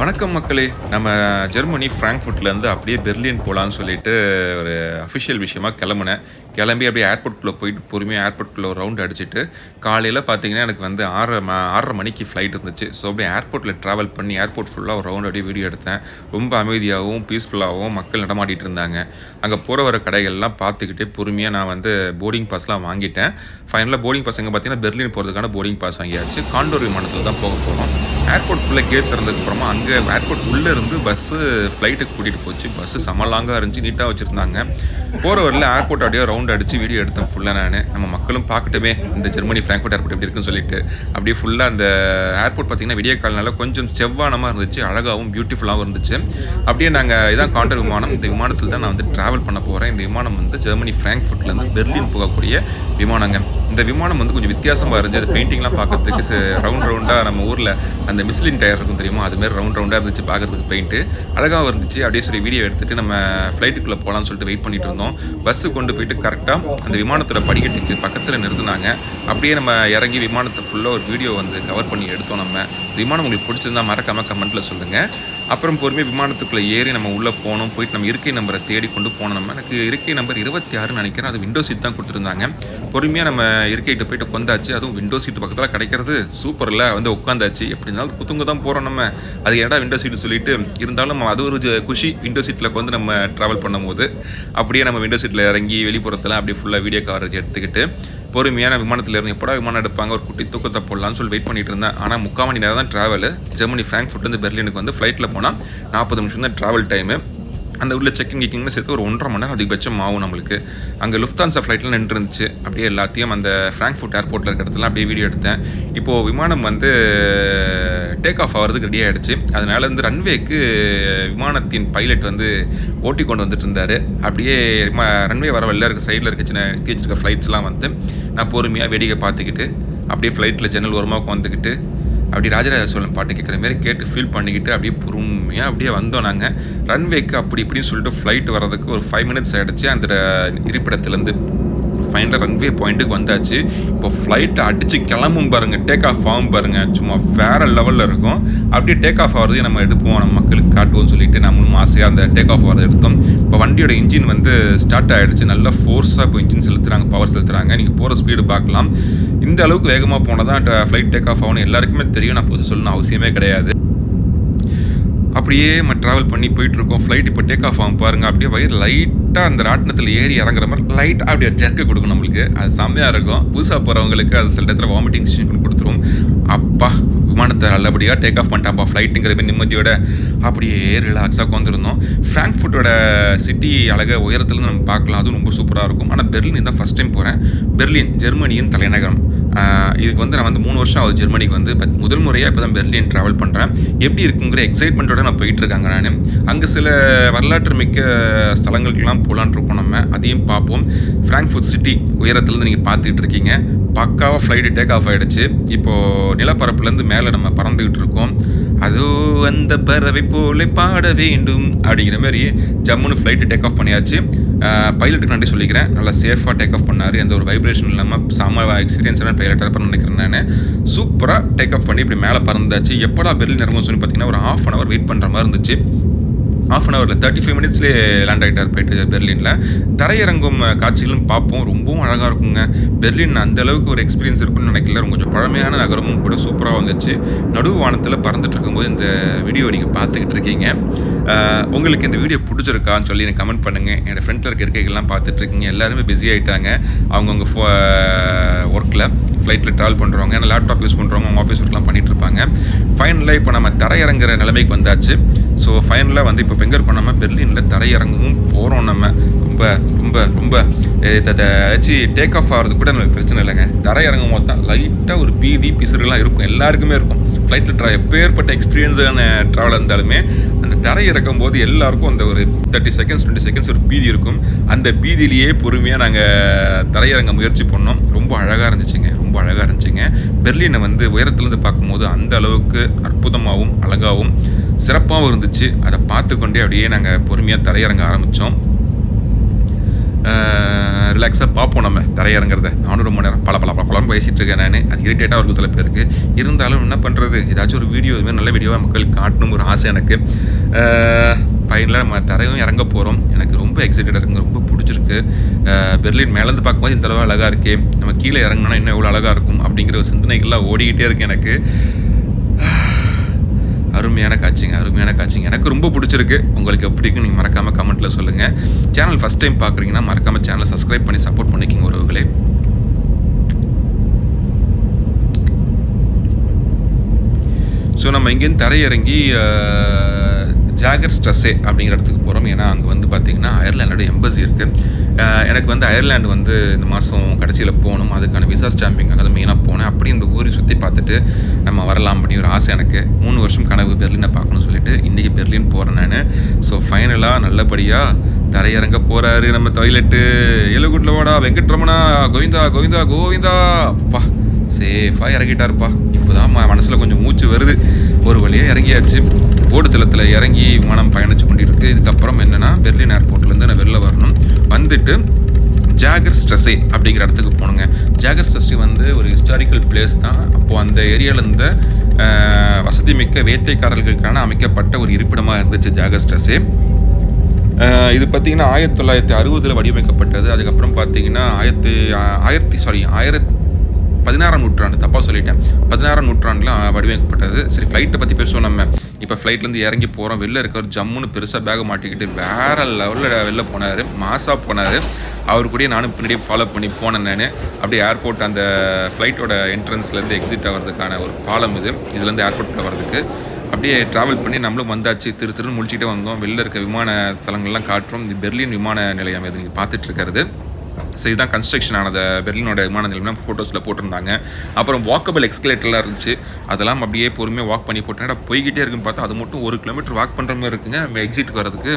வணக்கம் மக்களே. நம்ம ஜெர்மனி ஃப்ராங்க்ஃபுட்லேருந்து அப்படியே பெர்லின் போகலான்னு சொல்லிட்டு ஒரு அஃபிஷியல் விஷயமா கிளம்புனேன். கிளம்பி அப்படியே ஏர்போர்ட்குள்ளே போயிட்டு பொறுமையாக ஏர்போர்ட்குள்ளே ஒரு ரவுண்ட் அடிச்சுட்டு காலையில் பார்த்தீங்கன்னா எனக்கு வந்து ஆறரை ம ஆறரை மணிக்கு ஃப்ளைட் இருந்துச்சு. ஸோ அப்படியே ஏர்போர்ட்டில் ட்ராவல் பண்ணி ஏர்போர்ட் ஃபுல்லாக ஒரு ரவுண்ட் அப்படியே வீடியோ எடுத்தேன். ரொம்ப அமைதியாகவும் பீஸ்ஃபுல்லாகவும் மக்கள் நடமாடிட்டு இருந்தாங்க. அங்கே போகிற வர கடைகள்லாம் பார்த்துக்கிட்டே பொறுமையாக நான் வந்து போர்டிங் பாஸ்லாம் வாங்கிட்டேன். ஃபைனலாக போர்டிங் பாஸ் எங்கே பார்த்தீங்கன்னா பெர்லின் போகிறதுக்கான போர்டிங் பாஸ் வாங்கியாச்சு. காண்டோர் விமானத்தில் தான் போக போகிறோம் ஏர்போர்ட்குள்ளே கேட் திறந்ததுக்கப்புறமா அங்கே அங்கே ஏர்போர்ட் உள்ளே இருந்து பஸ்ஸு ஃப்ளைட்டுக்கு கூட்டிகிட்டு போச்சு. பஸ்ஸு செம்ம லாங்காக இருந்துச்சு நீட்டாக வச்சுருந்தாங்க. போகிற வரல ஏர்போர்ட் அப்படியே ரவுண்ட் அடித்து வீடியோ எடுத்தேன் ஃபுல்லாக நான். நம்ம மக்களும் பார்க்கட்டுமே. இந்த ஜெர்மனி ஃப்ராங்க்ஃபர்ட் ஏர்போர்ட் எப்படி இருக்குன்னு சொல்லிட்டு. அப்படியே ஃபுல்லாக அந்த ஏர்போர்ட் பார்த்தீங்கன்னா விடிய காலனால கொஞ்சம் செவ்வானமாக இருந்துச்சு. அழகாகவும் பியூட்டிஃபுல்லாகவும் இருந்துச்சு. அப்படியே நாங்கள் இதான் காண்டர் விமானம். இந்த விமானத்தில் தான் நான் வந்து ட்ராவல் பண்ண போகிறேன் இந்த விமானம் வந்து ஜெர்மனி ஃப்ராங்க்ஃபர்ட்லேருந்து பெர்லின் போகக்கூடிய விமானங்க. இந்த விமானம் வந்து கொஞ்சம் வித்தியாசமாக இருந்துச்சு. அது பெயிண்டிங்லாம் பார்க்கறதுக்கு ரவுண்ட் ரவுண்டாக நம்ம ஊரில் அந்த மிஸ்லின் டயர் இருக்கும் தெரியுமா? அதுமாரி ரவுண்ட் ரவுண்டாக இருந்துச்சு பார்க்கறதுக்கு பெயிண்ட்டு அழகாக இருந்துச்சு. அப்படியே சொல்லி வீடியோ எடுத்துகிட்டு நம்ம ஃப்ளைட்டுக்குள்ளே போகலான்னு சொல்லிட்டு வெயிட் பண்ணிட்டு இருந்தோம். பஸ்ஸு கொண்டு போயிட்டு கரெக்டாக அந்த விமானத்தோட படிக்கட்டுக்கு பக்கத்தில் நிறுத்துனாங்க. அப்படியே நம்ம இறங்கி விமானத்தை ஃபுல்லாக ஒரு வீடியோ வந்து கவர் பண்ணி எடுத்தோம் நம்ம. விமானம் உங்களுக்கு பிடிச்சிருந்தா மறக்காமல் கமெண்ட்டில் சொல்லுங்கள் அப்புறம் பொறுமையாக விமானத்துக்குள்ளே ஏறி நம்ம உள்ளே போனோம். போயிட்டு நம்ம இருக்கை நம்பரை தேடி கொண்டு போனோம். நம்ம எனக்கு இருக்கை நம்பர் இருபத்தி ஆறுன்னு நினைக்கிறேன். அது விண்டோ சீட் தான் கொடுத்துருந்தாங்க. பொறுமையாக நம்ம இருக்கைகிட்ட போயிட்டு உட்காந்தாச்சு அதுவும் விண்டோ சீட் பக்கத்தில் கிடைக்கிறது சூப்பரில் வந்து உட்காந்தாச்சு எப்படி இருந்தாலும் குத்துங்க தான் போகிறோம் நம்ம. அது ஏடா விண்டோ சீட்டு சொல்லிட்டு இருந்தாலும் அது ஒரு குஷி விண்டோ சீட்டில் வந்து நம்ம ட்ராவல் பண்ணும்போது அப்படியே நம்ம விண்டோ சீட்டில் இறங்கி வெளிப்புறத்தில் அப்படியே ஃபுல்லாக வீடியோ கவரேஜ் எடுத்துக்கிட்டு பொறுமையான விமானத்தில் இருந்து எப்படா விமானம் எடுப்பாங்க? ஒரு குட்டி தூக்கத்தை போடலான்னு சொல்லி வெயிட் பண்ணிட்டு இருந்தேன். ஆனால் முக்கால் மணி நேரம் தான் ட்ராவல் ஜெர்மனி ஃப்ராங்க்ஃபுட்லேருந்து பெர்லினுக்கு வந்து ஃப்ளைட்டில் போனால் நாற்பது நிமிஷம் தான் ட்ராவல் டைமு அந்த உள்ள செக்கிங் கிக்கிங்னு சேர்த்து ஒரு ஒன்றரை மணி நேரம் அதிகபட்சம் ஆகும் நம்மளுக்கு. அங்கே லுஃப்தான்ஸா ஃப்ளைட்டில் நின்றுருந்துச்சு. அப்படியே எல்லாத்தையும் அந்த ஃப்ராங்க்ஃபுட் ஏர்போர்ட்டில் இருக்கிறதுலாம் அப்படியே வீடியோ எடுத்தேன். இப்போது விமானம் வந்து டேக் ஆஃப் ஆகிறதுக்கு ரெடி ஆகிடுச்சு அதனால வந்து ரன்வேக்கு விமானத்தின் பைலட் வந்து ஓட்டி கொண்டு வந்துட்டு இருந்தார். அப்படியே ரன்வே வர வெளில இருக்க சைடில் இருக்க சின்ன நிறுத்தி வச்சிருக்க ஃப்ளைட்ஸ்லாம் வந்து நான் பொறுமையாக வேடிக்கை பார்த்துக்கிட்டு அப்படியே ஃப்ளைட்டில் ஜன்னல் ஓரமாக உட்காந்துக்கிட்டு அப்படி ராஜராஜ சோழன் பாட்டு கேட்குற மாதிரி கேட்டு ஃபீல் பண்ணிக்கிட்டு அப்படியே பொறுமையாக அப்படியே வந்தோம் நாங்கள் ரன்வேக்கு அப்படி இப்படின்னு சொல்லிட்டு ஃப்ளைட் வர்றதுக்கு ஒரு ஃபைவ் மினிட்ஸ் ஆகிடுச்சு அந்த இருப்பிடத்துலேருந்து. ஃபைனலாக ரன்வே பாயிண்ட்டுக்கு வந்தாச்சு. இப்போ ஃப்ளைட்டை அடித்து கிளம்பும் பாருங்கள் டேக் ஆஃப் ஆகும் பாருங்கள் சும்மா வேறு லெவலில் இருக்கும். அப்படியே டேக் ஆஃப் ஆகிறதையும் நம்ம எடுப்போம். நம்ம மக்களுக்கு காட்டுவோம்னு சொல்லிட்டு நம்மளும் ஆசையாக அந்த டேக் ஆஃப் ஆகிறத எடுத்தோம். இப்போ வண்டியோட இன்ஜின் வந்து ஸ்டார்ட் ஆகிடுச்சு நல்லா ஃபோர்ஸாக இப்போ இன்ஜின் செலுத்துகிறாங்க பவர் செலுத்துகிறாங்க நீங்கள் போகிற ஸ்பீடு பார்க்கலாம். இந்த அளவுக்கு வேகமாக போனால் தான் ஃப்ளைட் டேக் ஆஃப் ஆகணும் எல்லாருக்குமே தெரியும். நான் புதுசு சொல்லணும் அவசியமே கிடையாது. அப்படியே நம்ம ட்ராவல் பண்ணி போயிட்டுருக்கோம். ஃப்ளைட் இப்போ டேக் ஆஃப் ஆகும் பாருங்க. அப்படியே வயிறு லைட்டாக அந்த ராட்டினத்தில் ஏறி இறங்குற மாதிரி லைட்டாக அப்படியே ஜெர்க்கு கொடுக்கும் நம்மளுக்கு. அது செம்மையாக இருக்கும். புதுசாக போகிறவங்களுக்கு அது சில இடத்துல வாமிட்டிங் சென்சேஷன் கொடுத்துரும். அப்பா விமானத்தை நல்லபடியாக டேக் ஆஃப் பண்ணிட்டாப்பா ஃப்ளைட்டுங்கிற மாதிரி நிம்மதியோட அப்படியே ரிலாக்ஸாக உட்காந்துருந்தோம் ஃப்ராங்க்ஃபுட்டோட சிட்டி அழக உயரத்துலேருந்து நம்ம பார்க்கலாம். அதுவும் ரொம்ப சூப்பராக இருக்கும். ஆனால் பெர்லின் தான் ஃபஸ்ட் டைம் போகிறேன் பெர்லின் ஜெர்மனியின் தலைநகரம். இதுக்கு வந்து நான் வந்து மூணு வருஷம் ஆகுது ஜெர்மனிக்கு வந்து பட் முதல் முறையாக இப்போ தான் பெர்லின் ட்ராவல் பண்ணுறேன் எப்படி இருக்குங்கிற எக்ஸைட்மெண்ட்டோட நான் போயிட்டுருக்காங்க நான். அங்கே சில வரலாற்று மிக்க ஸ்தலங்களுக்கெல்லாம் போகலான் இருக்கோம் நம்ம. அதையும் பார்ப்போம். ஃப்ராங்க்ஃபுட் சிட்டி உயரத்துலேருந்து நீங்கள் பார்த்துக்கிட்டு இருக்கீங்க. பக்காவாக ஃப்ளைட்டு டேக் ஆஃப் ஆகிடுச்சு இப்போது நிலப்பரப்புலேருந்து மேலே நம்ம பறந்துக்கிட்டு இருக்கோம். அதோ அந்த பறவை போல பாட வேண்டும் அப்படிங்கிற மாதிரி ஜம்முன்னு ஃப்ளைட்டு டேக் ஆஃப் பண்ணியாச்சு. பைலட்டுக்கு நன்றி சொல்லிக்கிறேன். நல்லா சேஃபாக டேக் ஆஃப் பண்ணார். எந்த ஒரு வைப்ரேஷன் இல்லாமல் சாம எக்ஸ்பீரியன்ஸான பைலட்டாக இருப்பேன் நினைக்கிறேன் நான். சூப்பராக டேக் ஆஃப் பண்ணி இப்படி மேலே பறந்தாச்சு. எப்படா பெர்லின் இறங்கும் சொல்லி பார்த்தீங்கன்னா ஒரு ஹாஃப் அன் ஹவர் வெயிட் பண்ணுற மாதிரி இருந்துச்சு. ஆஃப் அன் ஹவரில் தேர்ட்டி ஃபைவ் மினிட்ஸ்லேயே லேண்ட் ஆகிட்டார் போயிட்டு பெர்லினில். தரையிறங்கும் காட்சிகளும் பார்ப்போம். ரொம்பவும் அழகாக இருக்குங்க. பெர்லின் அந்த அளவுக்கு ஒரு எக்ஸ்பீரியன்ஸ் இருக்குன்னு நினைக்கல. கொஞ்சம் பழமையான நகரமும் கூட சூப்பராக வந்துச்சு. நடுவு வானத்தில் பறந்துட்டு இருக்கும்போது இந்த வீடியோ நீங்கள் பார்த்துக்கிட்டு இருக்கீங்க. உங்களுக்கு இந்த வீடியோ பிடிச்சிருக்கான்னு சொல்லி எனக்கு கமெண்ட் பண்ணுங்கள் என்னோடய ஃப்ரெண்டில் இருக்க இருக்கைகள்லாம் பார்த்துட்டு இருக்கீங்க. எல்லாருமே பிஸி ஆகிட்டாங்க அவங்கவுங்க ஃபோ ஒர்க்கில் ஃப்ளைட்டில் ட்ராவல் பண்ணுறவங்க ஏன்னா லேப்டாப் யூஸ் பண்ணுறவங்க அவங்க ஆஃபீஸ் ஒர்க்லாம் பண்ணிகிட்டு இருப்பாங்க. ஃபைனலாக இப்போ நம்ம தரையிறங்குற நிலைமைக்கு வந்தாச்சு. ஸோ ஃபைனலாக வந்து இப்போ பெங்கர் பண்ணாமல் பெர்லினில் தரையிறங்கவும் போகிறோம் நம்ம. ரொம்ப ரொம்ப ரொம்ப ஏதாச்சு டேக் ஆஃப் ஆகிறது கூட நமக்கு பிரச்சனை இல்லைங்க. தரையிறங்கும் போது தான் லைட்டாக ஒரு பீதி பிசுறுலாம் இருக்கும். எல்லாருக்குமே இருக்கும். ஃப்ளைட்டில் ட்ரா எப்பேற்பட்ட எக்ஸ்பீரியன்ஸான ட்ராவல் இருந்தாலுமே அந்த தரை இறக்கும் போது எல்லாருக்கும் அந்த ஒரு தேர்ட்டி செகண்ட்ஸ் டுவெண்ட்டி செகண்ட்ஸ் ஒரு பீதி இருக்கும். அந்த பீதியிலேயே பொறுமையாக நாங்கள் தரையிறங்க முயற்சி பண்ணோம். ரொம்ப அழகாக இருந்துச்சுங்க. ரொம்ப அழகாக இருந்துச்சுங்க. பெர்லினை வந்து உயரத்துலேருந்து பார்க்கும்போது அந்த அளவுக்கு அற்புதமாகவும் அழகாகவும் சிறப்பாகவும் இருந்துச்சு. அதை பார்த்து கொண்டே அப்படியே நாங்கள் பொறுமையாக தரையிறங்க ஆரம்பித்தோம் ரிலாக்ஸாக பார்ப்போம் நம்ம தரையிறங்கிறத. நானும் ரொம்ப நேரம் பல பல பல பலன்னு பேசிகிட்டு இருக்கேன் நான். அது இரிட்டேட்டாக இருக்கும் சில பேருக்கு. இருந்தாலும் என்ன பண்ணுறது ஏதாச்சும் ஒரு வீடியோ இதுமாதிரி நல்ல வீடியோவாக மக்களுக்கு காட்டணும் ஒரு ஆசை எனக்கு. ஃபைனலாக நம்ம தரையும் இறங்க போகிறோம் எனக்கு ரொம்ப எக்ஸைட்டடாக இருக்குங்க ரொம்ப பிடிச்சிருக்கு. பெர்லின் மேலேருந்து பார்க்கும்போது இந்த அளவு அழகாக இருக்கே. நம்ம கீழே இறங்கினா இன்னும் எவ்வளோ அழகாக இருக்கும் அப்படிங்கிற ஒரு சிந்தனைகள்லாம் ஓடிக்கிட்டே இருக்கு எனக்கு. அருமையான காட்சிங்க. அருமையான காட்சிங்க. எனக்கு ரொம்ப பிடிச்சிருக்கு. உங்களுக்கு எப்படி நீங்கள் மறக்காமல் கமெண்ட்டில் சொல்லுங்கள் சேனல் ஃபஸ்ட் டைம் பார்க்குறீங்கன்னா மறக்காமல் சேனலை சப்ஸ்கிரைப் பண்ணி சப்போர்ட் பண்ணிக்கிங்க உறவுகளே. ஸோ நம்ம இங்கேருந்து தரையிறங்கி ஜாகர் ஸ்ட்ரெஸ்ஸே அப்படிங்கிற இடத்துக்கு போகிறோம் ஏன்னா அங்கே வந்து பார்த்திங்கன்னா அயர்லாண்டோட எம்பசி இருக்குது எனக்கு வந்து அயர்லாண்டு வந்து இந்த மாதம் கடைசியில் போகணும். அதுக்கான விசா ஸ்டாம்பிங்காக அதை மெயினாக போனேன். அப்படியே இந்த ஊரை சுற்றி பார்த்துட்டு நம்ம வரலாம் அப்படின்னு ஒரு ஆசை எனக்கு. மூணு வருஷம் கனவு பெர்லினை பார்க்கணும்னு சொல்லிட்டு இன்றைக்கி பெர்லின் போகிறேன் நான். ஸோ ஃபைனலாக நல்லபடியாக தரையிறங்க போகிறாரு நம்ம டாய்லெட்டு எலுகுட்டில் வாடா வெங்கட்ரமணா கோவிந்தா கோவிந்தா கோவிந்தா. அப்பா சேஃபாக இறங்கிட்டாருப்பா. இப்போதான் ம மனசில் கொஞ்சம் மூச்சு வருது. ஒரு வழியாக இறங்கியாச்சு. ஓடுதளத்தில் இறங்கி விமானம் பயணித்து கொண்டிருக்கு. இதுக்கப்புறம் என்னென்னா பெர்லின் ஏர்போர்ட்லேருந்து நான் வெளில வரணும். வந்துட்டு ஜாகர் ஸ்ட்ரெஸ்ஸே அப்படிங்கிற இடத்துக்கு போகணுங்க ஜாகர் ஸ்ட்ரெஸ்ஸே வந்து ஒரு ஹிஸ்டாரிக்கல் பிளேஸ் தான். அப்போது அந்த ஏரியாவில் இருந்த வசதி மிக்க வேட்டைக்காரர்களுக்கான அமைக்கப்பட்ட ஒரு இருப்பிடமாக இருந்துச்சு ஜாகர் ஸ்ட்ரெஸ்ஸே இது பார்த்திங்கன்னா ஆயிரத்தி தொள்ளாயிரத்தி அறுபதில் வடிவமைக்கப்பட்டது. அதுக்கப்புறம் பார்த்தீங்கன்னா ஆயிரத்தி ஆயிரத்தி சாரி ஆயிரத்தி பதினாறாம் நூற்றாண்டு தப்பாக சொல்லிட்டேன். பதினாறாம் நூற்றாண்டில் வடிவமைக்கப்பட்டது. சரி ஃப்ளைட்டை பற்றி பேசுவோம் நம்ம. இப்போ ஃப்ளைட்லேருந்து இறங்கி போகிறோம் வெளில இருக்கவர் ஜம்முன்னு பெருசாக பேகை மாட்டிக்கிட்டு வேற லெவலில் வெளில போனார். மாசாக போனார். அவர் கூடயே நானும் பின்னாடியே ஃபாலோ பண்ணி போனேன் நான். அப்படியே ஏர்போர்ட் அந்த ஃப்ளைட்டோட என்ட்ரன்ஸ்லேருந்து எக்ஸிட் ஆகிறதுக்கான ஒரு பாலம் இது. இதுலேருந்து ஏர்போர்ட்டில் வர்றதுக்கு. அப்படியே ட்ராவல் பண்ணி நம்மளும் வந்தாச்சு. திரு திருன்னு முடிச்சுட்டே வந்தோம். வெளில இருக்க விமான தலங்கள்லாம் காட்டுறோம். இது பெர்லின் விமான நிலையம் இது. நீங்கள் பார்த்துட்டு இருக்கிறது. ஸோ இதுதான் கன்ஸ்ட்ரக்ஷன் ஆனது. பெர்லினோட விமான நிலையம் ஃபோட்டோஸில் போட்டிருந்தாங்க. அப்புறம் வாக்கபிள் எக்ஸ்கலேட்டர்லாம் இருந்துச்சு. அதெல்லாம் அப்படியே பொறுமையாக வாக் பண்ணி போட்டேன். போய்கிட்டே இருக்குன்னு பார்த்தா அது மட்டும் ஒரு கிலோமீட்டர் வாக் பண்ணுற மாதிரி இருக்குங்க நம்ம எக்ஸிட்டுக்கு வரதுக்கு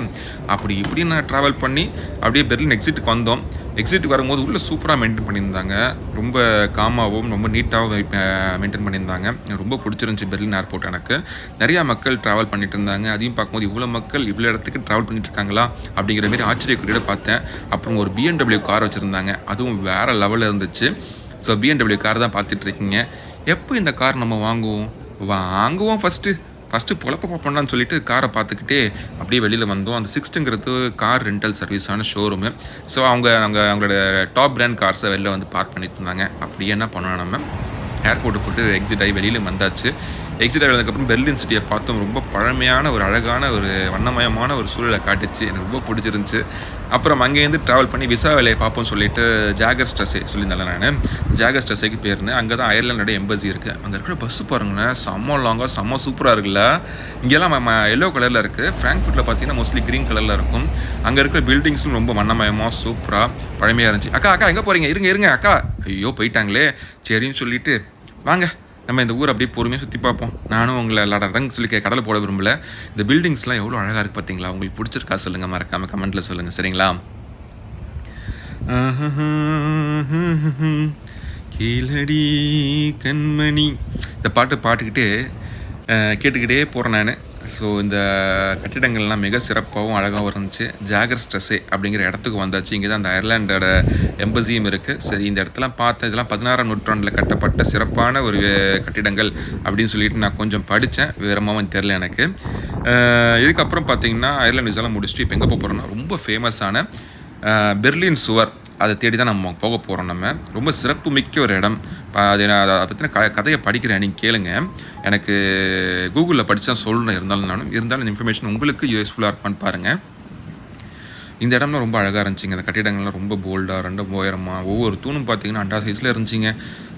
அப்படி இப்படி நான் ட்ராவல் பண்ணி அப்படியே பெர்லின் எக்ஸிட்டுக்கு வந்தோம். எக்ஸிட்டுக்கு வரும்போது உள்ளே சூப்பராக மெயின்டைன் பண்ணியிருந்தாங்க. ரொம்ப காமாகவும் ரொம்ப நீட்டாகவும் மெயின்டைன் பண்ணியிருந்தாங்க. எனக்கு ரொம்ப பிடிச்சிருந்துச்சி பெர்லின் ஏர்போர்ட் எனக்கு. நிறையா மக்கள் ட்ராவல் பண்ணிட்டு இருந்தாங்க அதையும் பார்க்கும்போது இவ்வளோ மக்கள் இவ்வளோ இடத்துக்கு ட்ராவல் பண்ணிட்டு இருக்காங்களா அப்படிங்கிற மாதிரி ஆச்சரியக்குறியோட பார்த்தேன். அப்புறம் ஒரு பிஎன்டபிள்யூ கார் வச்சுருந்தாங்க. அதுவும் வேறு லெவலில் இருந்துச்சு. ஸோ பிஎன்டபிள்யூ கார் தான் பார்த்துட்ருக்கீங்க எப்போ இந்த கார் நம்ம வாங்குவோம்? வாங்குவோம் ஃபஸ்ட்டு ஃபஸ்ட்டு பொழப்ப பார்ப்போம்லான்னு சொல்லிட்டு காரை பார்த்துக்கிட்டே அப்படியே வெளியில் வந்தோம். அந்த சிக்ஸ்ட்டுங்கிறது கார் ரெண்டல் சர்வீஸான ஷோரூமு ஸோ அவங்க அவங்க அவங்களோட டாப் பிராண்ட் கார்ஸை வெளில வந்து பார்க் பண்ணிட்டு இருந்தாங்க. அப்படியே என்ன பண்ணோம் நம்ம? ஏர்போர்ட்டு போட்டு எக்ஸிட் ஆகி வெளியில் வந்தாச்சு. எக்ஸிட் ஆகிறதுக்கப்புறம் பெர்லின் சிட்டியை பார்த்தோம். ரொம்ப பழமையான ஒரு அழகான ஒரு வண்ணமயமான ஒரு சூழலை காட்டுச்சு. எனக்கு ரொம்ப பிடிச்சிருந்துச்சு. அப்புறம் அங்கேருந்து ட்ராவல் பண்ணி விசா வேலையை பார்ப்போம் சொல்லிட்டு ஜாகர் ஸ்ட்ரெஸ்ஸே சொல்லியிருந்தேன் நான். ஜாகர் ஸ்ட்ரெஸ்ஸைக்கு போயிருந்தேன் அங்கே தான் அயர்லாண்டோட எம்பசி இருக்குது அங்கே இருக்கிற பஸ்ஸு பாருங்களேன். செம்ம லாங்காக செம்ம சூப்பராக இருக்குல்ல. இங்கெல்லாம் எல்லோ கலரில் இருக்குது ஃப்ராங்க்ஃபுட்டில் பார்த்தீங்கன்னா மோஸ்ட்லி க்ரீன் கலரில் இருக்கும். அங்கே இருக்கிற பில்டிங்ஸும் ரொம்ப வண்ணமயமாக சூப்பராக பழமையாக இருந்துச்சு. அக்கா அக்கா எங்கே போகிறீங்க இருங்க இருங்க அக்கா. ஐயோ போயிட்டாங்களே. சரின்னு சொல்லிட்டு வாங்க. நம்ம இந்த ஊர் அப்படியே பொறுமையாக சுற்றி பார்ப்போம். நானும் உங்களை லடரங்க சொல்லி கே- கடலை போட விரும்பல. இந்த பில்டிங்ஸ்லாம் எவ்வளோ அழகாக இருக்குது பார்த்தீங்களா உங்களுக்கு பிடிச்சிருக்கா சொல்லுங்கள் மறக்காமல் கமெண்ட்டில் சொல்லுங்கள் சரிங்களா? கீழடி கண்மணி. இந்த பாட்டு பாட்டுக்கிட்டே கேட்டுக்கிட்டே போகிறேன் நான். ஸோ இந்த கட்டிடங்கள்லாம் மிக சிறப்பாகவும் அழகாகவும் இருந்துச்சு. ஜாகர் ஸ்ட்ரெஸ்ஸே அப்படிங்கிற இடத்துக்கு வந்தாச்சு. இங்கே தான் அந்த அயர்லாண்டோட எம்பசியும் இருக்குது சரி இந்த இடத்தெல்லாம் பார்த்தேன் இதெல்லாம் பதினாறாம் நூற்றாண்டில் கட்டப்பட்ட சிறப்பான ஒரு கட்டிடங்கள் அப்படின்னு சொல்லிட்டு நான் கொஞ்சம் படித்தேன். விவரமாகவும் தெரில எனக்கு. இதுக்கப்புறம் பார்த்தீங்கன்னா அயர்லாண்ட் விசாலாம் முடிச்சுட்டு இப்போ எங்கே போக போகிறோம்னா ரொம்ப ஃபேமஸான பெர்லின் சுவர் அதை தேடி தான் நம்ம போக போகிறோம் நம்ம. ரொம்ப சிறப்பு மிக்க ஒரு இடம். அது நான் அதை பற்றின க கதையை படிக்கிறேன் நீங்கள் கேளுங்க. எனக்கு கூகுளில் படித்தா சொல்கிறேன் இருந்தாலும் நானும். இருந்தாலும் இந்த இன்ஃபர்மேஷன் உங்களுக்கு யூஸ்ஃபுல்லாக இருப்பான்னு பாருங்கள் இந்த இடம்லாம் ரொம்ப அழகாக இருந்துச்சுங்க. அந்த கட்டிடங்கள்லாம் ரொம்ப போல்டாக ரெண்டு உயரமாக ஒவ்வொரு தூணும் பார்த்தீங்கன்னா அண்டா சைஸில் இருந்துச்சுங்க.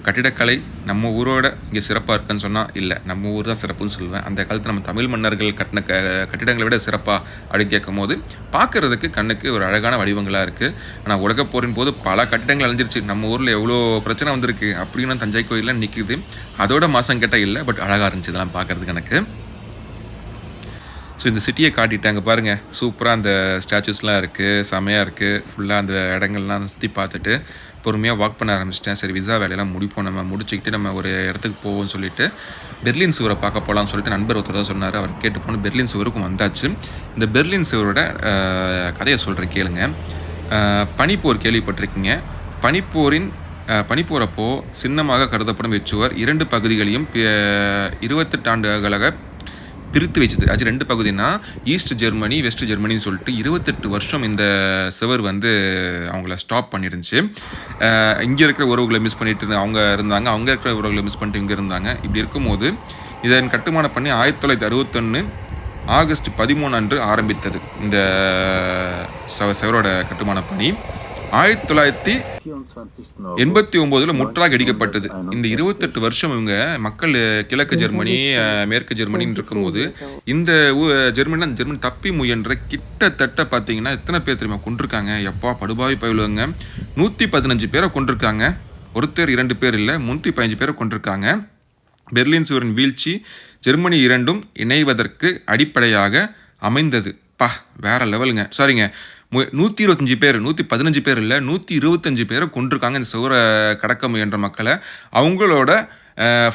கட்டிடக்கலை நம்ம ஊரோட இங்கே சிறப்பாக இருக்குன்னு சொன்னால் இல்லை நம்ம ஊர் தான் சிறப்புன்னு சொல்லுவேன். அந்த காலத்தில் நம்ம தமிழ் மன்னர்கள் கட்டின க கட்டிடங்களை விட சிறப்பாக அப்படின்னு கேட்கும் போது பார்க்குறதுக்கு கண்ணுக்கு ஒரு அழகான வடிவங்களாக இருக்குது ஆனால் உலகப் போரின் போது பல கட்டிடங்கள் அழிஞ்சிருச்சு. நம்ம ஊரில் எவ்வளோ பிரச்சனை வந்திருக்கு அப்படின்னு தஞ்சை கோயிலில் நிற்கிது அதோட மாதம் கேட்டால் இல்லை பட் அழகாக இருந்துச்சு இதெல்லாம் பார்க்குறதுக்கு எனக்கு. ஸோ இந்த சிட்டியை காட்டிட்டாங்க பாருங்கள் சூப்பராக அந்த ஸ்டாச்சுஸ்லாம் இருக்குது செமையாக இருக்குது ஃபுல்லாக அந்த இடங்கள்லாம் சுற்றி பார்த்துட்டு. பொறுமையாக வாக் பண்ண ஆரம்பிச்சிட்டேன். சரி விசா வேலையெல்லாம் முடிப்போம். நம்ம முடிச்சுக்கிட்டு நம்ம ஒரு இடத்துக்கு போவோம்னு சொல்லிட்டு பெர்லின் சுவரை பார்க்க போகலாம்னு சொல்லிட்டு நண்பர் ஒருத்தர் தான் சொன்னார். அவர் கேட்டு போன பெர்லின் சுவருக்கும் வந்தாச்சு. இந்த பெர்லின் சுவரோட கதையை சொல்கிறேன் கேளுங்க. பனிப்போர் கேள்விப்பட்டிருக்கீங்க. பனிப்போரின் பனிப்போரப்போ சின்னமாக கருதப்படும் இச்சுவர் இரண்டு பகுதிகளையும் இருபத்தெட்டு ஆண்டுகளாக பிரித்து வச்சது. அது ரெண்டு பகுதினா ஈஸ்ட் ஜெர்மனி வெஸ்ட் ஜெர்மனின்னு சொல்லிட்டு இருபத்தெட்டு வருஷம் இந்த சுவர் வந்து அவங்கள ஸ்டாப் பண்ணிருந்துச்சு. இங்கே இருக்கிற உறவுகளை மிஸ் பண்ணிட்டு இருந்த- அவங்க இருந்தாங்க அவங்க இருக்கிற உறவுகளை மிஸ் பண்ணிட்டு இங்கே இருந்தாங்க. இப்படி இருக்கும்போது இதன் கட்டுமானம் பண்ணி ஆயிரத்தி தொள்ளாயிரத்தி அறுபத்தொன்று ஆகஸ்ட் பதிமூணு அன்று ஆரம்பித்தது. இந்த சவ- கட்டுமான பணி. ஆயிரத்தி தொள்ளாயிரத்தி எண்பத்தி ஒம்போதுல முற்றாக இடிக்கப்பட்டது. இந்த இருபத்தெட்டு வருஷம் இவங்க மக்கள் கிழக்கு ஜெர்மனி மேற்கு ஜெர்மனின்னு இருக்கும்போது இந்த ஊ- ஜெர்மனி அந்த ஜெர்மனி தப்பி முயன்ற கிட்டத்தட்ட பார்த்தீங்கன்னா எத்தனை பேர் தெரியுமா கொண்டிருக்காங்க எப்பா படுபாவி பயிலுவாங்க நூற்றி பதினஞ்சு பேரை கொண்டிருக்காங்க ஒருத்தர் இரண்டு பேர் இல்லை முந்நூற்றி பதினஞ்சு பேரை கொண்டிருக்காங்க பெர்லின் சுவரின் வீழ்ச்சி ஜெர்மனி இரண்டும் இணைவதற்கு அடிப்படையாக அமைந்தது. பா வேற லெவலுங்க. சாரிங்க நூற்றி இருபத்தஞ்சி பேர் நூற்றி பதினஞ்சு பேர் இல்லை நூற்றி இருபத்தஞ்சி பேரை கொண்டிருக்காங்க இந்த சுவரை கடக்க முயன்ற மக்களை. அவங்களோட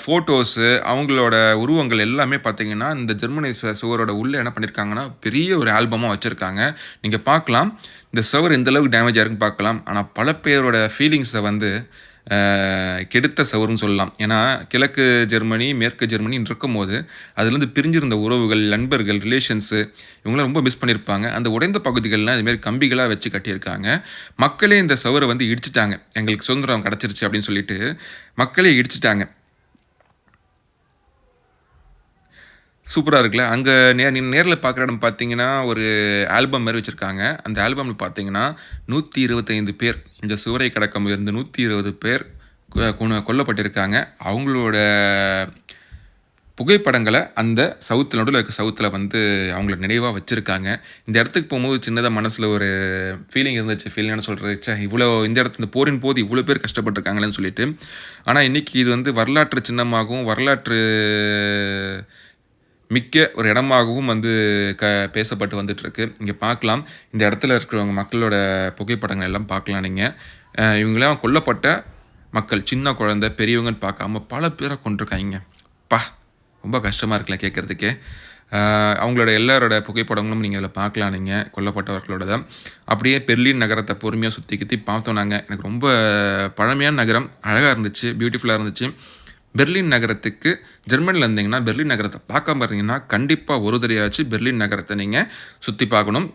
ஃபோட்டோஸு அவங்களோட உருவங்கள் எல்லாமே பார்த்தீங்கன்னா இந்த ஜெர்மனி சுவரோட உள்ளே என்ன பண்ணியிருக்காங்கன்னா பெரிய ஒரு ஆல்பமாக வச்சுருக்காங்க. நீங்கள் பார்க்கலாம் இந்த சுவர் எந்தளவுக்கு டேமேஜ் ஆயிருக்குன்னு பார்க்கலாம் ஆனால் பல பேரோட ஃபீலிங்ஸை வந்து கெடுத்த சவருன்னு சொல்லலாம். ஏன்னா கிழக்கு ஜெர்மனி மேற்கு ஜெர்மனின்னு இருக்கும்போது அதுலேருந்து பிரிஞ்சிருந்த உறவுகள் நண்பர்கள் ரிலேஷன்ஸு இவங்களாம் ரொம்ப மிஸ் பண்ணியிருப்பாங்க. அந்த உடைந்த பகுதிகள்லாம் இதுமாரி கம்பிகளாக வச்சு கட்டியிருக்காங்க. மக்களே இந்த சவரை வந்து இடிச்சிட்டாங்க. எங்களுக்கு சுதந்திரம் கிடச்சிருச்சு அப்படின்னு சொல்லிட்டு மக்களே இடிச்சிட்டாங்க. சூப்பராக இருக்குல்ல. அங்கே நே நேரில் பார்க்குற இடம் பார்த்தீங்கன்னா ஒரு ஆல்பம் மாதிரி வச்சுருக்காங்க. அந்த ஆல்பமில் பார்த்தீங்கன்னா நூற்றி இருபத்தைந்து பேர் இந்த சுவரை கடக்க முயர்ந்து நூற்றி இருபது பேர் கொல்லப்பட்டிருக்காங்க. அவங்களோட புகைப்படங்களை அந்த சவுத்தில் நடுவில் இருக்க சவுத்தில் வந்து அவங்கள நினைவாக வச்சுருக்காங்க. இந்த இடத்துக்கு போகும்போது சின்னதாக மனசில் ஒரு ஃபீலிங் இருந்துச்சு. ஃபீலிங் என்ன சொல்கிறது ச்சே இவ்வளோ இந்த இடத்துல இந்த போரின் போது இவ்வளோ பேர் கஷ்டப்பட்டுருக்காங்களேன்னு சொல்லிட்டு. ஆனால் இன்றைக்கி இது வந்து வரலாற்று சின்னமாகவும் வரலாற்று மிக்க ஒரு இடமாகவும் வந்து க பேசப்பட்டு வந்துட்டுருக்கு. இங்கே பார்க்கலாம் இந்த இடத்துல இருக்கிறவங்க மக்களோட புகைப்படங்கள் எல்லாம் பார்க்கலாம் நீங்கள் இவங்களாம் கொல்லப்பட்ட மக்கள் சின்ன குழந்தை பெரியவங்கன்னு பார்க்காம பல பேரை கொண்டிருக்காங்க பா ரொம்ப கஷ்டமாக இருக்குல்ல கேட்குறதுக்கே அவங்களோட எல்லாரோட புகைப்படங்களும் நீங்கள் இதில் பார்க்கலாம் நீங்கள் கொல்லப்பட்டவர்களோட தான். அப்படியே பெர்லின் நகரத்தை பொறுமையாக சுற்றி குத்தி பார்த்தோம் நாங்கள் எனக்கு ரொம்ப பழமையான நகரம். அழகாக இருந்துச்சு பியூட்டிஃபுல்லாக இருந்துச்சு. பெர்லின் நகரத்துக்கு ஜெர்மனியில் இருந்தீங்கன்னா பெர்லின் நகரத்தை பார்க்காம இருந்தீங்கன்னா கண்டிப்பாக ஒரு தடையாச்சு பெர்லின் நகரத்தை நீங்கள் சுற்றி பார்க்கணும்.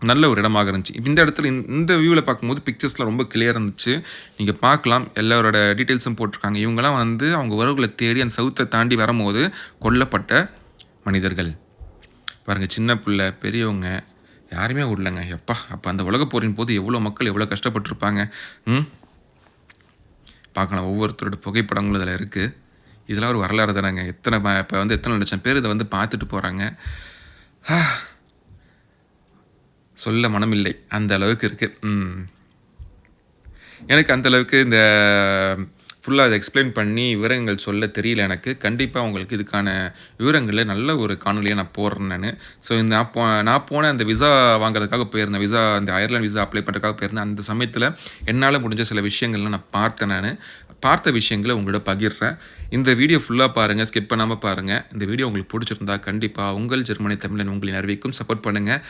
நல்ல ஒரு இடமாக இருந்துச்சு. இந்த இடத்துல இந்த- வியூவில் பார்க்கும்போது பிக்சர்ஸ்லாம் ரொம்ப கிளியர் இருந்துச்சு. நீங்கள் பார்க்கலாம். எல்லாரோட டீட்டெயில்ஸும் போட்டிருக்காங்க. இவங்கெல்லாம் வந்து அவங்க உறவுகளை தேடி அந்த சவுத்தை தாண்டி வரும்போது கொல்லப்பட்ட மனிதர்கள். பாருங்கள் சின்ன பிள்ளை பெரியவங்க யாருமே விடலங்க எப்பா அப்போ அந்த உலக போரின் போது எவ்வளோ மக்கள் எவ்வளோ கஷ்டப்பட்டிருப்பாங்க. ம்? பார்க்கலாம். ஒவ்வொருத்தரோட புகைப்படங்களும் இதில் இருக்குது இதெல்லாம் ஒரு வரலாறு தானேங்க. எத்தனை இப்போ வந்து எத்தனை லட்சம் பேர் இதை வந்து பார்த்துட்டு போகிறாங்க சொல்ல மனமில்லை. அந்த அளவுக்கு இருக்குது எனக்கு அந்த அளவுக்கு இந்த ஃபுல்லாக அதை எக்ஸ்பிளைன் பண்ணி விவரங்கள் சொல்ல தெரியல எனக்கு. கண்டிப்பாக உங்களுக்கு இதுக்கான விவரங்களை நல்ல ஒரு காணொலியாக நான் போடுறேன் நான். ஸோ இந்த நான் போ நான் போன அந்த விசா வாங்குறதுக்காக போயிருந்தேன். விசா அந்த அயர்லாந்து விசா அப்ளை பண்ணுறதுக்காக போயிருந்தேன். அந்த சமயத்தில் என்னால் முடிஞ்ச சில விஷயங்கள்லாம் நான் பார்த்தேன் நான். பார்த்த விஷயங்களை உங்களோட பகிர்றேன். இந்த வீடியோ ஃபுல்லாக பாருங்கள் ஸ்கிப் பண்ணாமல் பாருங்கள் இந்த வீடியோ உங்களுக்கு பிடிச்சிருந்தா கண்டிப்பாக உங்கள் ஜெர்மனி தமிழன் உங்களின் அறிவிக்கும் சப்போர்ட் பண்ணுங்கள்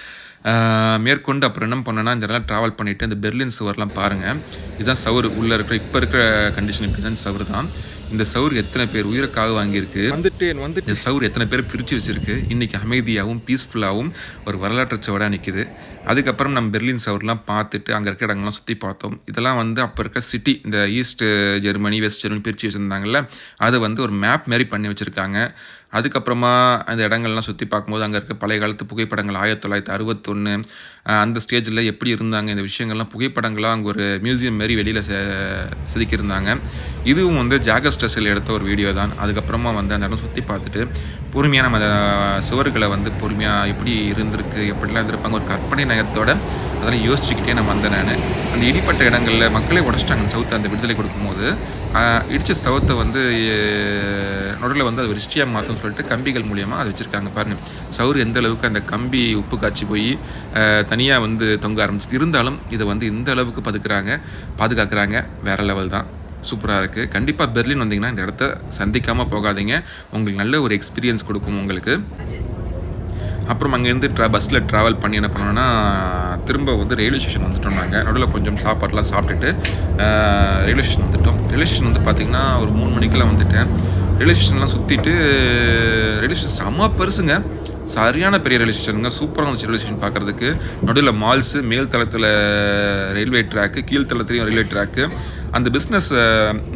மேற்கொண்டு அப்புறம் என்ன பண்ணேன்னா இந்த இடத்துல ட்ராவல் பண்ணிவிட்டு இந்த பெர்லின் சுவர்லாம் பாருங்கள் இதுதான் சவுர் உள்ளே இருக்கிற இப்போ இருக்கிற கண்டிஷன் இப்படி தான் சவுர் தான். இந்த சவுர் எத்தனை பேர் உயிரக்காக வாங்கியிருக்கு? வந்துட்டு வந்துட்டு இந்த சவுர் எத்தனை பேர் பிரித்து வச்சிருக்கு? இன்றைக்கி அமைதியாகவும் பீஸ்ஃபுல்லாகவும் ஒரு வரலாற்று சுவடாக நிற்கிது அதுக்கப்புறம் நம்ம பெர்லின் சவர்லாம் பார்த்துட்டு அங்கே இருக்கிற இடங்கள்லாம் சுற்றி பார்த்தோம். இதெல்லாம் வந்து அப்போ இருக்க சிட்டி இந்த ஈஸ்ட் ஜெர்மனி வெஸ்ட் ஜெர்மனி பிரித்து வச்சுருந்தாங்கல்ல அதை வந்து ஒரு மேப் மாரி பண்ணி வச்சுருக்காங்க. அதுக்கப்புறமா அந்த இடங்கள்லாம் சுற்றி பார்க்கும்போது அங்கே இருக்க பழைய காலத்து புகைப்படங்கள் ஆயிரத்தி தொள்ளாயிரத்தி அறுபத்தொன்று அந்த ஸ்டேஜில் எப்படி இருந்தாங்க இந்த விஷயங்கள்லாம் புகைப்படங்களாக அங்கே ஒரு மியூசியம் மாரி வெளியில் செ செதுக்கியிருந்தாங்க. இதுவும் வந்து ஜாகர் ஸ்ட்ரெஸ்ஸில் எடுத்த ஒரு வீடியோ தான். அதுக்கப்புறமா வந்து அந்த இடம் சுற்றி பார்த்துட்டு பொறுமையாக நம்ம அந்த சுவர்களை வந்து பொறுமையாக எப்படி இருந்திருக்கு எப்படிலாம் இருந்திருப்பாங்க ஒரு கற்பனை நயத்தோட அதெல்லாம் யோசிச்சுக்கிட்டே நான் வந்தேன் நான். அந்த இடிப்பட்ட இடங்களில் மக்களே உடச்சிட்டாங்க அந்த சவுத்தை அந்த விடுதலை கொடுக்கும்போது இடித்த சவுத்தை வந்து நடுவில் வந்து அது ஒரு ஹிஸ்ட்ரியாக மாற்றணும்னு சொல்லிட்டு கம்பிகள் மூலியமாக அதை வச்சுருக்காங்க பாருங்கள் சவுறு எந்த அளவுக்கு அந்த கம்பி உப்பு காய்ச்சி போய் தனியாக வந்து தொங்க ஆரம்பிச்சு இருந்தாலும் இதை வந்து இந்த அளவுக்கு பதுக்குறாங்க பாதுகாக்கிறாங்க. வேறு லெவல் தான். சூப்பராக இருக்குது கண்டிப்பாக பெர்லின் வந்தீங்கன்னா இந்த இடத்த சந்திக்காமல் போகாதீங்க. உங்களுக்கு நல்ல ஒரு எக்ஸ்பீரியன்ஸ் கொடுக்கும் உங்களுக்கு. அப்புறம் அங்கேருந்து ட்ரா பஸ்ஸில் ட்ராவல் பண்ணி என்ன பண்ணோன்னா திரும்ப வந்து ரயில்வே ஸ்டேஷன் வந்துட்டோம் நாங்கள் நடுவில் கொஞ்சம் சாப்பாடெலாம் சாப்பிட்டுட்டு ரயில்வே ஸ்டேஷன் வந்துட்டோம். ரயில்வே ஸ்டேஷன் வந்து பார்த்திங்கன்னா ஒரு மூணு மணிக்கெலாம் வந்துட்டேன். ரயில்வே ஸ்டேஷன்லாம் சுற்றிட்டு ரயில்வே ஸ்டேஷன் செம்ம பெருசுங்க. சரியான பெரிய ரயில்வே ஸ்டேஷனுங்க சூப்பராக இருந்துச்சு ரயில்வே ஸ்டேஷன் பார்க்குறதுக்கு நடுவில் மால்ஸு மேல் தளத்தில் ரயில்வே ட்ராக்கு கீழ்த்தளத்துலேயும் ரயில்வே ட்ராக்கு அந்த பிஸ்னஸ்ஸை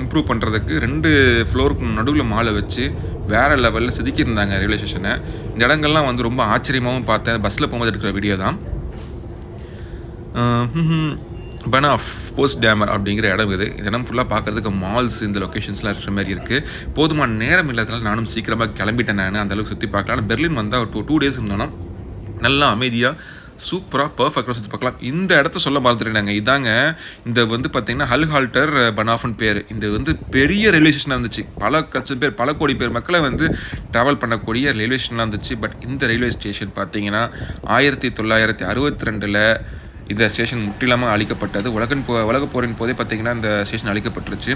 இம்ப்ரூவ் பண்ணுறதுக்கு ரெண்டு ஃப்ளோருக்கு நடுவில் மாலை வச்சு வேறு லெவலில் செதுக்கியிருந்தாங்க ரயில்வே ஸ்டேஷனை இந்த இடங்கள்லாம் வந்து ரொம்ப ஆச்சரியமாகவும் பார்த்தேன். பஸ்ஸில் போகும்போது எடுக்கிற வீடியோ தான். பனாஃப் போஸ்ட் டேமர் அப்படிங்கிற இடம் இது. இதெல்லாம் இடம் ஃபுல்லாக பார்க்குறதுக்கு மால்ஸ் இந்த லொக்கேஷன்ஸ்லாம் இருக்கிற மாதிரி இருக்குது போதுமான நேரம் இல்லாதனால நானும் சீக்கிரமாக கிளம்பிட்டேன் நான். அந்த அளவுக்கு சுற்றி பார்க்கலாம் ஆனால் பெர்லின் வந்தால் ஒரு டூ டூ டேஸ் இருந்தோன்னா நல்லா அமைதியாக சூப்பராக பர்ஃபெக்டாக சுற்றி பார்க்கலாம். இந்த இடத்த சொல்ல மறந்துட்டேன் இதாங்க இந்த வந்து பார்த்தீங்கன்னா ஹல் ஹால்டர் பனாஃபன் பேர். இந்த வந்து பெரிய ரயில்வே ஸ்டேஷனாக இருந்துச்சு. பல லட்சம் பேர் பல கோடி பேர் மக்களை வந்து ட்ராவல் பண்ணக்கூடிய ரயில்வே ஸ்டேஷனாக இருந்துச்சு. பட் இந்த ரயில்வே ஸ்டேஷன் பார்த்தீங்கன்னா ஆயிரத்தி தொள்ளாயிரத்தி அறுபத்தி ரெண்டில் இந்த ஸ்டேஷன் முற்றிலுமாக அழிக்கப்பட்டது. உலகன் போ உலக போரின் போதே பார்த்தீங்கன்னா இந்த ஸ்டேஷன் அழிக்கப்பட்டுருச்சு.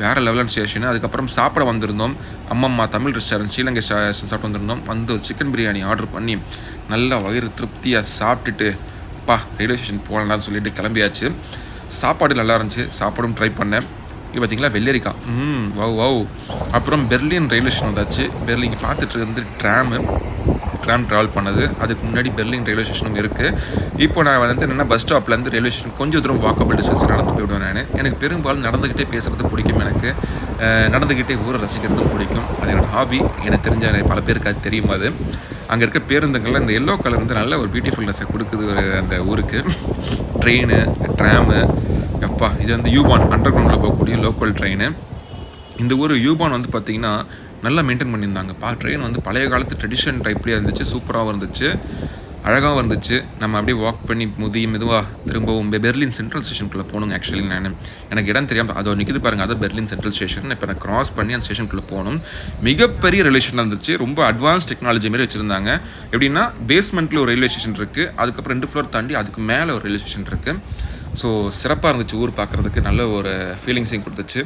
வேறு லெவலான ஸ்டேஷன் அதுக்கப்புறம் சாப்பிட வந்திருந்தோம். அம்மம்மா தமிழ் ரெஸ்டாரண்ட் ஸ்ரீலங்கை சாப்பிட்டு வந்திருந்தோம். வந்து சிக்கன் பிரியாணி ஆர்டர் பண்ணி நல்லா வயிறு திருப்தியாக சாப்பிட்டுட்டு அப்பா ரயில்வே ஸ்டேஷன் போகலான்னு சொல்லிட்டு கிளம்பியாச்சு. சாப்பாடு நல்லா இருந்துச்சு. சாப்பாடும் ட்ரை பண்ணேன். இது பார்த்தீங்களா வெள்ளரிக்கா ம் வவ் வவ் அப்புறம் பெர்லின் ரயில்வே ஸ்டேஷன் வந்தாச்சு. பெர்லின் பார்த்துட்டு இருந்து ட்ராமு ட்ராம் ட்ராவல் பண்ணது. அதுக்கு முன்னாடி பெர்லின் ரயில்வே ஸ்டேஷனும் இருக்குது இப்போ நான் வந்து என்னென்னா பஸ் ஸ்டாப்லேருந்து ரயில்வே ஸ்டேஷன் கொஞ்சம் தூரம் வாக்கபிள் டிஸ்டன்ஸ் நடந்து போயிடுவேன் நான். எனக்கு பெரும்பாலும் நடந்துக்கிட்டே பேசுகிறது பிடிக்கும் எனக்கு. நடந்துக்கிட்டே ஊரை ரசிக்கிறதும் பிடிக்கும். அது என்னோடய ஹாபி எனக்கு தெரிஞ்ச பல பேருக்கு அது தெரியும் அது. அங்கே இருக்க பேருந்துகளில் இந்த எல்லோ கலர் வந்து நல்ல ஒரு பியூட்டிஃபுல்னஸை கொடுக்குது ஒரு அந்த ஊருக்கு. ட்ரெயின் ட்ராமு எப்பா இது வந்து யூபான் அண்டர் கிரவுண்டில் போகக்கூடிய லோக்கல் ட்ரெயின் இந்த ஊர் யூபான் வந்து பார்த்திங்கன்னா நல்லா மெயின்டைன் பண்ணியிருந்தாங்க. பா ட்ரெயின் வந்து பழைய காலத்து ட்ரெடிஷன் டைப்லேயே இருந்துச்சு சூப்பராகவும் இருந்துச்சு அழகாகவும் இருந்துச்சு. நம்ம அப்படியே வாக் பண்ணி முதி மெதுவாக திரும்பவும் பெர்லின் சென்ட்ரல் ஸ்டேஷனுக்குள்ளே போகணுங்க ஆக்சுவலி நான். எனக்கு இடம் தெரியாமல் அதோ நிற்கிது பாருங்க அதான் பெர்லின் சென்ட்ரல் ஸ்டேஷன் இப்போ நான் கிராஸ் பண்ணி அந்த ஸ்டேஷனுக்குள்ளே போகணும். மிகப்பெரிய ரயில்வே ஸ்டேஷன் இருந்துச்சு. ரொம்ப அட்வான்ஸ் டெக்னாலஜி மாரி வச்சுருந்தாங்க. எப்படின்னா பேஸ்மெண்ட்டில் ஒரு ரயில்வே ஸ்டேஷன் இருக்குது அதுக்கப்புறம் ரெண்டு ஃப்ளோர் தாண்டி அதுக்கு மேலே ஒரு ரயில்வே ஸ்டேஷன் இருக்குது ஸோ சிறப்பாக இருந்துச்சு. ஊர் பார்க்குறதுக்கு நல்ல ஒரு ஃபீலிங்ஸையும் கொடுத்துச்சு.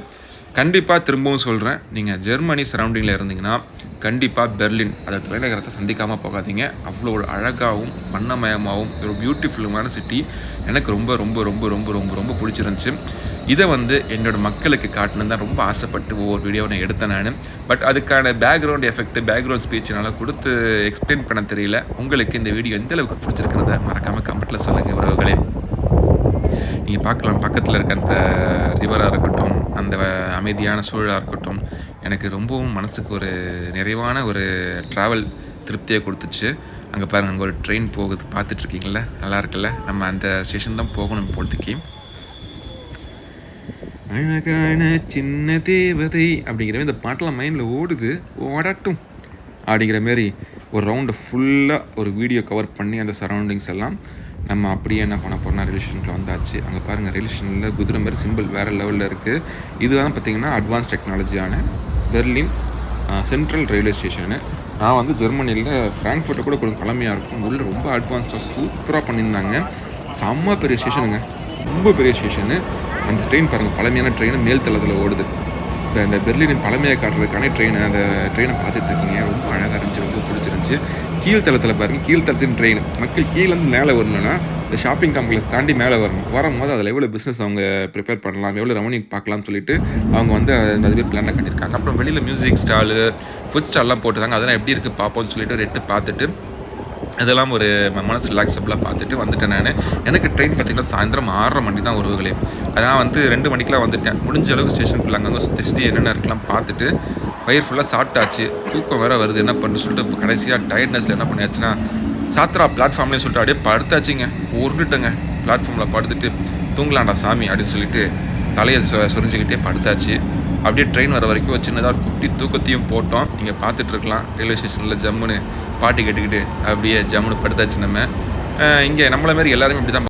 கண்டிப்பாக திரும்பவும் சொல்கிறேன் நீங்கள் ஜெர்மனி சரௌண்டிங்கில் இருந்தீங்கன்னா கண்டிப்பாக பெர்லின் அதை தலைநகரத்தை சந்திக்காமல் போகாதீங்க. அவ்வளோ ஒரு அழகாகவும் வண்ணமயமாகவும் ஒரு பியூட்டிஃபுல்லுமான சிட்டி எனக்கு ரொம்ப ரொம்ப ரொம்ப ரொம்ப ரொம்ப ரொம்ப பிடிச்சிருந்துச்சு. இதை வந்து என்னோடய மக்களுக்கு காட்டணும் தான் ரொம்ப ஆசைப்பட்டு ஒவ்வொரு வீடியோவை நான் எடுத்தேன் நான். பட் அதுக்கான பேக்ரவுண்ட் எஃபெக்ட் பேக்ரவுண்ட் ஸ்பீச் என்னால் கொடுத்து எக்ஸ்பிளைன் பண்ண தெரியல. உங்களுக்கு இந்த வீடியோ எந்த அளவுக்கு பிடிச்சிருக்கிறத மறக்காமல் கமெண்ட்டில் சொல்லுங்கள் உறவுகளே. நீங்கள் பார்க்கலாம் பக்கத்தில் இருக்க அந்த ரிவராக இருக்கட்டும் அந்த அமைதியான சூழலாக இருக்கட்டும் எனக்கு ரொம்பவும் மனசுக்கு ஒரு நிறைவான ஒரு ட்ராவல் திருப்தியை கொடுத்துச்சு. அங்கே பாருங்கள் அங்கே ஒரு ட்ரெயின் போகுது. பார்த்துட்ருக்கீங்கள நல்லா இருக்குல்ல? நம்ம அந்த ஸ்டேஷன் தான் போகணும் இப்போதைக்கு அழகான சின்ன தேவதை அப்படிங்கிற மாதிரி இந்த பாட்டெல்லாம் மைண்டில் ஓடுது. ஓடட்டும் அப்படிங்கிற மாரி ஒரு ரவுண்டை ஃபுல்லாக ஒரு வீடியோ கவர் பண்ணி அந்த சரௌண்டிங்ஸ் எல்லாம் நம்ம அப்படியே என்ன பண்ண போகிறோம்னா ரயில்வே வந்தாச்சு. அங்கே பாருங்கள் ரிலேஷனில் குதிரை மாதிரி சிம்பிள் வேறு லெவலில் இருக்குது இதுதான் பார்த்தீங்கன்னா அட்வான்ஸ் டெக்னாலஜியான பெர்லின் சென்ட்ரல் ரயில்வே ஸ்டேஷனு நான் வந்து ஜெர்மனியில் ஃப்ராங்க்ஃபர்ட்டை கூட கொஞ்சம் பழமையாக இருக்கும். உள்ளே ரொம்ப அட்வான்ஸாக சூப்பராக பண்ணியிருந்தாங்க. செம்ம பெரிய ஸ்டேஷனுங்க ரொம்ப பெரிய ஸ்டேஷனு அந்த ட்ரெயின் பாருங்கள் பழமையான ட்ரெயின் மேல் தளத்தில் ஓடுது. இப்போ இந்த பெர்லினின் பழமையை காட்டுறதுக்கான ட்ரெயினை அந்த ட்ரெயினை பார்த்துட்டு இருக்கீங்க. ரொம்ப அழகாக இருந்துச்சு ரொம்ப பிடிச்சிருந்துச்சு. கீழ்த்தளத்தில் பாருங்கள் கீழ்த்தளத்தின் ட்ரெயின். மக்கள் கீழேருந்து மேலே வரணும்னா இந்த ஷாப்பிங் காம்ப்ளெக்ஸ் தாண்டி மேலே வரணும். வரும்போது அதில் எவ்வளோ பிஸ்னஸ் அவங்க ப்ரிப்பேர் பண்ணலாம் எவ்வளோ ரெவன்யூ பார்க்கலாம்னு சொல்லிட்டு அவங்க வந்து அது மாதிரி பிளானை கட்டியிருக்காங்க. அப்புறம் வெளியில் மியூசிக் ஸ்டாலு ஃபுட் ஸ்டால்லாம் போட்டுருக்காங்க. அதெல்லாம் எப்படி இருக்குது பார்ப்போம்னு சொல்லிட்டு ரெட்டு பார்த்துட்டு அதெல்லாம் ஒரு மனசு ரிலாக்ஸபிளாக பார்த்துட்டு வந்துட்டேன் நான். எனக்கு ட்ரெயின் பார்த்திங்கன்னா சாயந்தரம் ஆறரை மணி தான் உறவுகளே நான் வந்து ரெண்டு மணிக்கெலாம் வந்துட்டேன். முடிஞ்ச அளவுக்கு ஸ்டேஷனுக்குள்ள அங்கங்கே சுற்றி சுற்றி என்னென்ன இருக்கலாம் பார்த்துட்டு வயிறு ஃபுல்லாக சாப்பிட்டாச்சு. தூக்கம் வேற வருது. என்ன பண்ணு சொல்லிட்டு கடைசியாக டயர்ட்னஸில் என்ன பண்ணியாச்சுன்னா சாத்ரா பிளாட்ஃபார்ம்லேயும் சொல்லிட்டு அப்படியே படுத்தாச்சுங்க. உருண்டுட்டேங்க. பிளாட்ஃபார்மில் படுத்துட்டு தூங்கலாம்டா சாமி அப்படின்னு சொல்லிட்டு தலையை சொ சொரிஞ்சிக்கிட்டே படுத்தாச்சு. அப்படியே ட்ரெயின் வர வரைக்கும் ஒரு சின்னதாக ஒரு குட்டி தூக்கத்தையும் போட்டோம். நீங்கள் பார்த்துட்டு இருக்கலாம். ரயில்வே ஸ்டேஷனில் ஜம்முன்னு பாட்டு கேட்டுக்கிட்டு அப்படியே ஜம்முன்னு படுத்தாச்சு நம்ம. இங்கே நம்மள மாதிரி எல்லாருமே இப்படி தான்